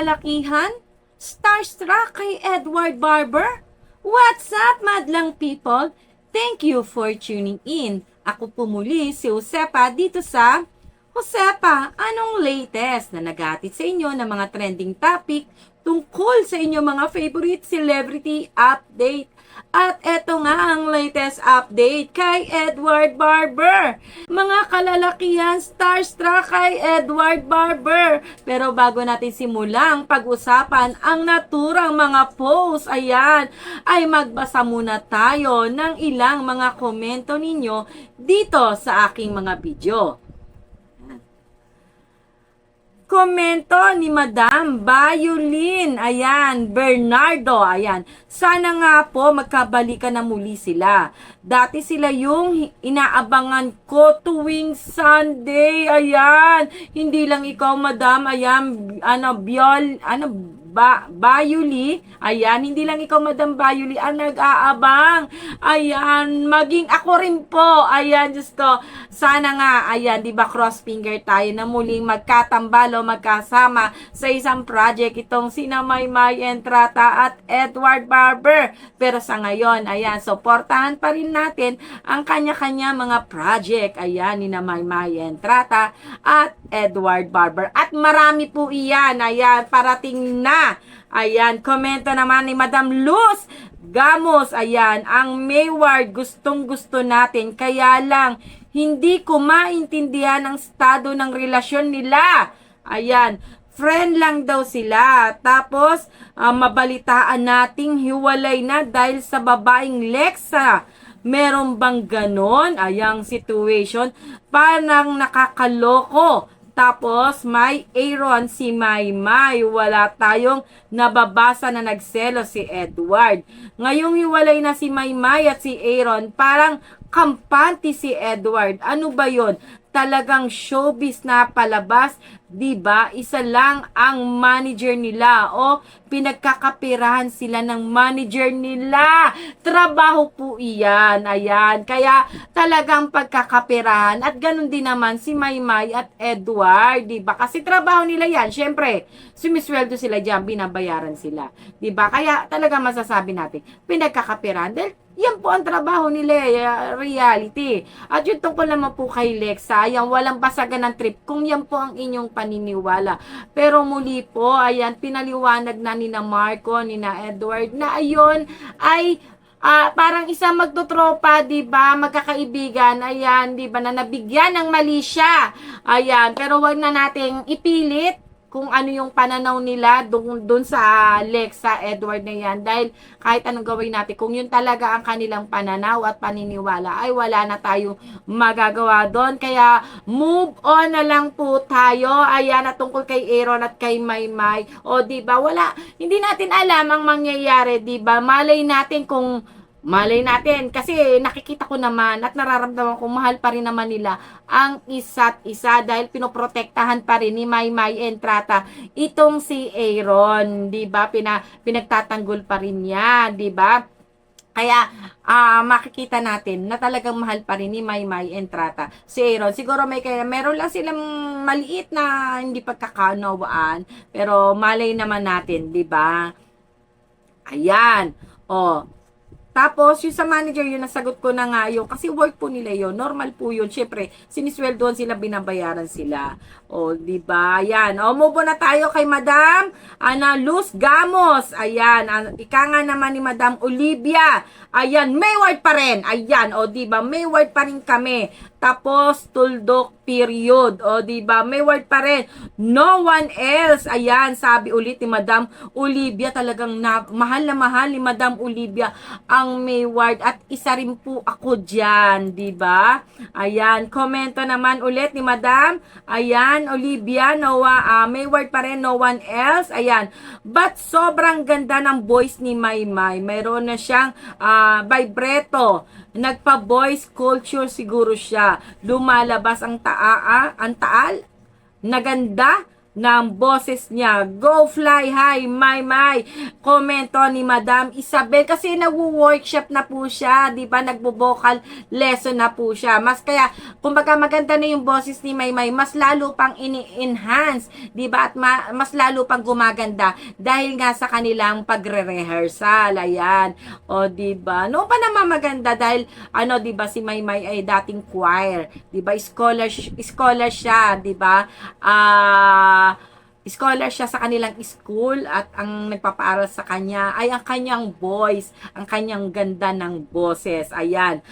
kalalakihan, starstruck kay Edward Barber? What's up, madlang people? Thank you for tuning in. Ako po muli si Josepa dito sa Josepa, anong latest na naghatid sa inyo ng mga trending topic tungkol sa inyong mga favorite celebrity update? At eto nga ang latest update kay Edward Barber. Mga kalalakihan, starstruck kay Edward Barber. Pero bago natin simulang pag-usapan ang naturang mga posts, ayan, ay magbasa muna tayo ng ilang mga komento ninyo dito sa aking mga video. Komento ni Madam Bayulin. Ayan, Bernardo. Ayan. Sana nga po magkabalikan na muli sila. Dati sila yung inaabangan ko tuwing Sunday. Ayan. Hindi lang ikaw, Madam. Ayan, ano, Biol, ano, ba, Bayuli, ayan, hindi lang ikaw, Madam Bayuli, ang nag-aabang. Ayan, maging ako rin po. Ayan, Diyos ko. Sana nga, ayan, di ba, cross finger tayo na muling magkatambalo, magkasama sa isang project itong sina Maymay Entrata at Edward Barber. Pero sa ngayon, ayan, supportahan pa rin natin ang kanya-kanya mga project. Ayan, ni na Maymay Entrata at Edward Barber. At marami po iyan. Ayan, parating na. Ayan, komento naman ni Madam Luz Gamos. Ayan, ang Mayward gustong gusto natin. Kaya lang, hindi ko maintindihan ang estado ng relasyon nila. Ayan, friend lang daw sila. Tapos, ah, mabalitaan nating hiwalay na dahil sa babaeng Lexa. Meron bang ganon? Ayang situation. Parang nakakaloko. Tapos, may Aaron si Maymay. Wala tayong nababasa na nagselo si Edward. Ngayong hiwalay na si Maymay at si Aaron, parang kampante si Edward. Ano ba yon? Talagang showbiz na palabas, 'di ba? Isa lang ang manager nila o pinagkakapirahan sila ng manager nila. Trabaho po iyan. Ayan. Kaya talagang pagkakapirahan at ganun din naman si Maymay at Edward, 'di ba? Kasi trabaho nila 'yan. Syempre, sumisweldo sila diyan, binabayaran sila. 'Di ba? Kaya talaga masasabi natin, pinagkakapirahan dahil yan po ang trabaho nila, eh, reality. At yun tungkol naman po kay Lexa, ayan, walang basagan ng trip kung yan po ang inyong paniniwala. Pero muli po, ayan, pinaliwanag na ni na Marco, ni na Edward, na ayun ay Ah, parang isang magtotropa, 'di ba? Magkakaibigan, ayan, 'di ba? Na nabigyan ng mali siya. Ayan, pero wag na nating ipilit kung ano yung pananaw nila doon doon sa Lexa Edward na yan. Dahil kahit anong gawin natin kung yun talaga ang kanilang pananaw at paniniwala ay wala na tayong magagawa doon. Kaya move on na lang po tayo. Ayan at tungkol kay Aaron at kay Maymay. O di ba wala hindi natin alam ang mangyayari di ba? Malay natin kung Malay natin kasi nakikita ko naman at nararamdaman ko mahal pa rin naman nila ang isa't isa dahil pinoprotektahan pa rin ni Maymay Entrata itong si Aaron, 'di ba? Pina, pinagtatanggol pa rin niya, 'di ba? Kaya ah makikita natin na talagang mahal pa rin ni Maymay Entrata si Aaron. Siguro may kaya meron lang silang maliit na hindi pagkakaunawaan pero malay naman natin, 'di ba? Ayan. Oh, Tapos, yung sa manager, yun, nasagot ko na nga yun. Kasi work po nila yun. Normal po yun. Siyempre, sinisweldoan sila, binabayaran sila. O, di ba? Ayan. O, move na tayo kay Madam Ana Luz Gamos. Ayan. An- Ika nga naman ni Madam Olivia. Ayan. May word pa rin. Ayan. O, di ba? May word pa rin kami. Tapos, tuldok period. O, di ba? May word pa rin. No one else. Ayan, sabi ulit ni Madam Olivia. Talagang na, mahal na mahal ni Madam Olivia ang may word. At isa rin po ako dyan. Di ba? Ayan, komento naman ulit ni Madam. Ayan, Olivia, no, ah, may word pa rin, no one else. Ayan. But sobrang ganda ng voice ni Maymay. Mayroon na siyang ah, vibrato. Nagpa-voice culture siguro siya. Lumalabas ang taa, ang taal. Naganda ng boses niya. Go fly high, my my. Komento ni Madam Isabel kasi nagwo-workshop na po siya, 'di ba? Nagbo-vocal lesson na po siya. Mas kaya kumbaga maganda na yung boses ni Maymay, mas lalo pang ini-enhance, 'di ba? At ma- mas lalo pang gumaganda dahil nga sa kanilang pagre-rehearsal. Ayan. O 'di ba? Noon pa naman maganda dahil ano 'di ba si Maymay ay dating choir, 'di ba? Scholar scholar siya, 'di ba? Ah scholar siya sa kanilang school at ang nagpapaaral sa kanya ay ang kanyang voice, ang kanyang ganda ng boses. Ayan.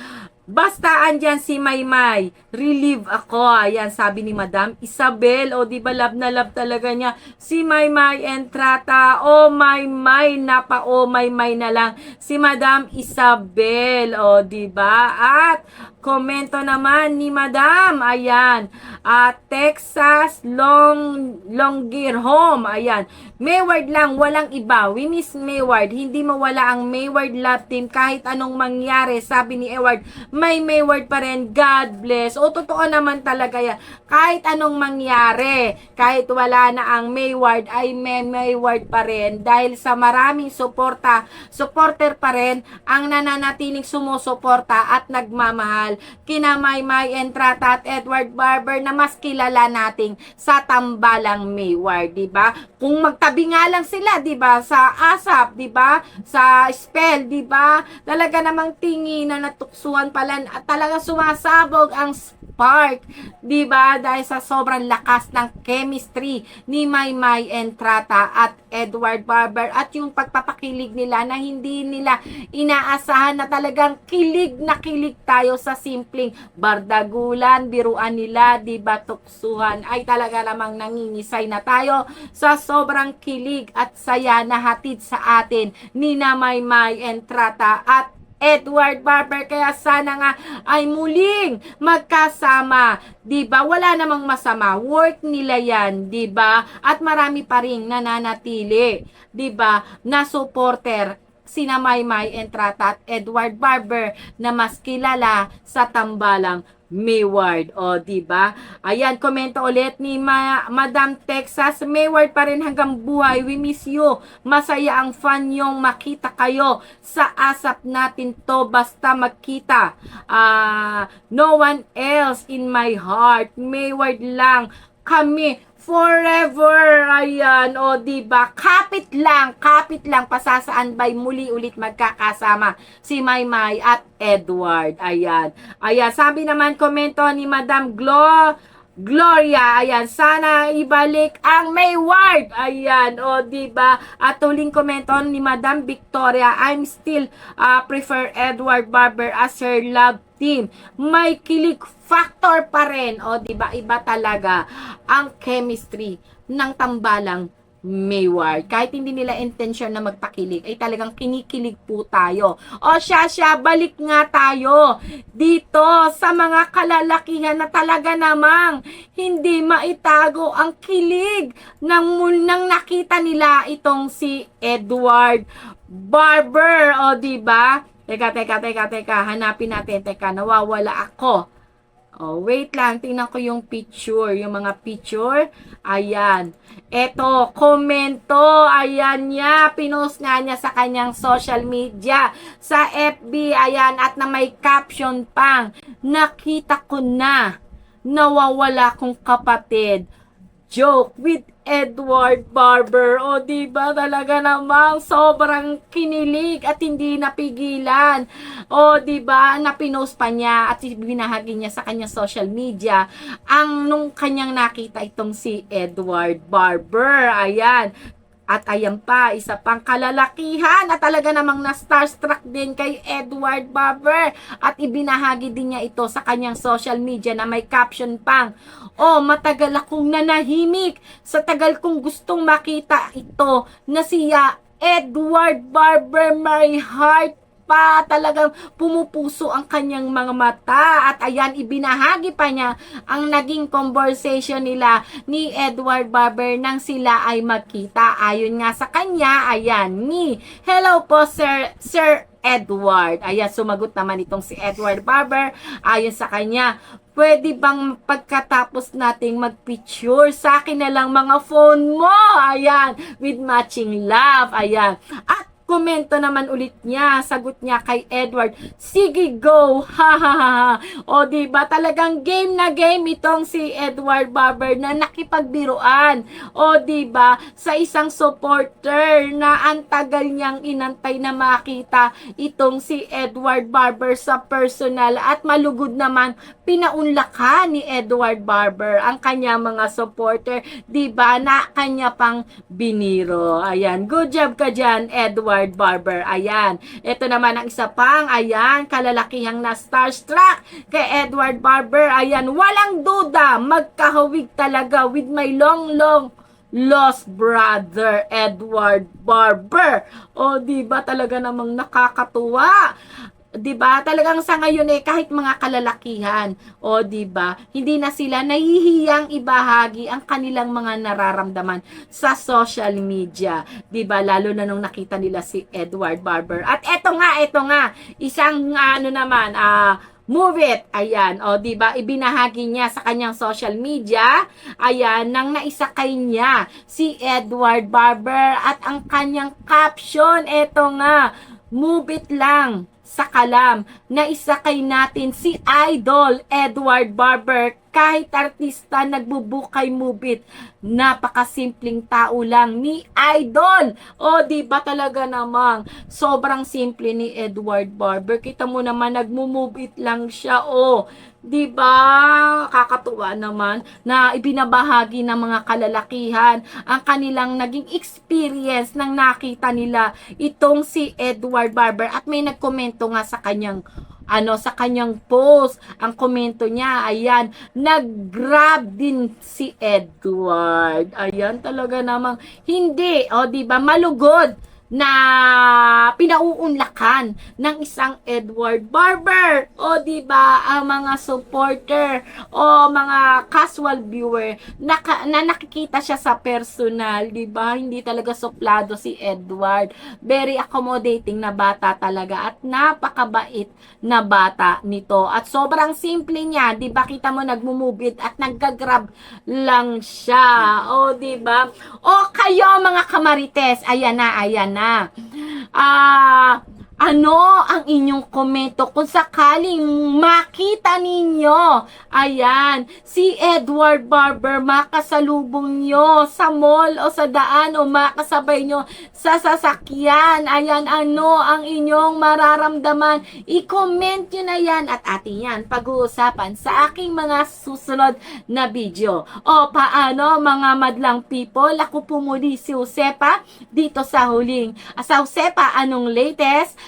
Basta andyan si Maymay, relieve ako. Ayan, sabi ni Madam Isabel. O, di ba love na love talaga niya. Si Maymay Entrata. O, Maymay, napa o, Maymay na lang. Si Madam Isabel. O, di ba? At, komento naman ni Madam. Ayan. At, Texas Long, Longgear Home. Ayan. Mayward lang, walang iba. We miss Mayward. Hindi mawala ang Mayward Love Team kahit anong mangyari. Sabi ni Eward, may Mayward pa rin. God bless. O, totoo naman talaga yan. Kahit anong mangyari, kahit wala na ang Mayward, ay may Mayward pa rin. Dahil sa maraming suporta, supporter pa rin ang nananatiling sumusuporta at nagmamahal kina Maymay Entrata at Edward Barber na mas kilala nating sa tambalang Mayward, di ba? Kung magtabi nga lang sila, di ba? Sa ASAP, di ba? Sa spell, di ba? Talaga namang tingin na natuksuhan pala at talaga sumasabog ang spark, di ba? Dahil sa sobrang lakas ng chemistry ni Maymay Entrata at Edward Barber. At yung pagpapakilig nila na hindi nila inaasahan na talagang kilig na kilig tayo sa simpleng bardagulan, biruan nila, di ba, tuksuhan, ay talaga namang nangingisay na tayo sa sobrang kilig at saya na hatid sa atin ni na Maymay Entrata at Edward Barber kaya sana nga ay muling magkasama, 'di ba? Wala namang masama. Work nila 'yan, 'di ba? At marami pa ring nananatili, 'di ba? Na supporter sina Maymay Entrata at Edward Barber na mas kilala sa tambalang Mayward. O, di ba? Ayan, komento ulit ni Ma- Madam Texas. Mayward pa rin hanggang buhay. We miss you. Masaya ang fan yung makita kayo sa asap natin to. Basta magkita. Ah, no one else in my heart. Mayward lang kami forever. Ayan, o di ba? Kapit lang, kapit lang pasasaan by muli ulit magkakasama si Maymay at Edward. Ayan. Ayan, sabi naman komento ni Madam Glo Gloria, ayan, sana ibalik ang Mayward. Ayan, o di ba? At huling komento ni Madam Victoria, I'm still uh, prefer Edward Barber as her love team. May kilig factor pa rin. O di ba? Iba talaga ang chemistry ng tambalang Mayward. Kahit hindi nila intention na magpakilig, ay talagang kinikilig po tayo. O siya, siya, balik nga tayo dito sa mga kalalakihan na talaga namang hindi maitago ang kilig ng nang nakita nila itong si Edward Barber. O, ba? Teka, teka, teka, teka. Hanapin natin. Teka, nawawala ako. Oh, wait lang, tingnan ko yung picture, yung mga picture. Ayan. Eto, komento. Ayan niya. Pinost nga niya sa kanyang social media. Sa FB, ayan. At na may caption pang, Nakita ko na. Nawawala kong kapatid. Joke with Edward Barber. O di ba talaga namang sobrang kinilig at hindi napigilan. O di ba napinost pa niya at binahagi niya sa kanyang social media ang nung kanyang nakita itong si Edward Barber. Ayan. At ayan pa, isa pang kalalakihan at talaga namang na-starstruck din kay Edward Barber. At ibinahagi din niya ito sa kanyang social media na may caption pang, Oh, matagal akong nanahimik sa tagal kong gustong makita ito na siya Edward Barber, my heart pa. Talagang pumupuso ang kanyang mga mata. At ayan ibinahagi pa niya ang naging conversation nila ni Edward Barber nang sila ay magkita. Ayon nga sa kanya ayan ni hello po sir sir Edward. Ayan sumagot naman itong si Edward Barber. Ayon sa kanya pwede bang pagkatapos nating magpicture sa akin na lang mga phone mo? Ayan with matching love. Ayan. At komento naman ulit niya, sagot niya kay Edward, sige go, ha ha ha. O di ba talagang game na game itong si Edward Barber na nakipagbiruan. O di ba sa isang supporter na ang tagal niyang inantay na makita itong si Edward Barber sa personal. At malugod naman pinaunlakan ni Edward Barber ang kanya mga supporter, di ba na kanya pang biniro. Ayan, good job ka dyan, Edward Barber. Ayan. Ito naman ang isa pang, ayan, kalalakihang na starstruck kay Edward Barber. Ayan, walang duda, magkahawig talaga with my long, long lost brother Edward Barber. O, di ba talaga namang nakakatuwa? 'Di ba? Talagang sa ngayon eh kahit mga kalalakihan, o 'di ba? Hindi na sila nahihiyang ibahagi ang kanilang mga nararamdaman sa social media, 'di ba? Lalo na nung nakita nila si Edward Barber. At eto nga, eto nga, isang ano naman, ah Move it. Ayan. O, di ba Ibinahagi niya sa kanyang social media. Ayan. Nang naisakay niya si Edward Barber. At ang kanyang caption, eto nga. Move it lang sa kalam na isakay natin si Idol Edward Barber kahit artista nagbubukay mubit napakasimpleng tao lang ni Idol. O di ba talaga namang sobrang simple ni Edward Barber. Kita mo naman nagmumubit lang siya o. Di ba kakatuwa naman na ibinabahagi ng mga kalalakihan ang kanilang naging experience nang nakita nila itong si Edward Barber. At may nagkomento nga sa kanyang ano sa kanyang post. Ang komento niya ayan nag-grab din si Edward. Ayan talaga namang hindi. O di ba? Malugod na pinauunlakan ng isang Edward Barber. O di ba ang mga supporter o mga casual viewer na, na nakikita siya sa personal di ba? Hindi talaga suplado si Edward. Very accommodating na bata talaga at napakabait na bata nito. At sobrang simple niya di ba? Kita mo nagmumubit at naggagrab lang siya. O di ba? O kayo mga kamarites. Ayan na ayan na. Ah, ano ang inyong komento kung sakaling makita ninyo, ayan, si Edward Barber makasalubong nyo sa mall o sa daan o makasabay nyo sa sasakyan, ayan, ano ang inyong mararamdaman, i-comment nyo na yan at atin yan pag-uusapan sa aking mga susunod na video. O paano mga madlang people, ako po muli si Josepa dito sa huling. Sa Josepa, anong latest?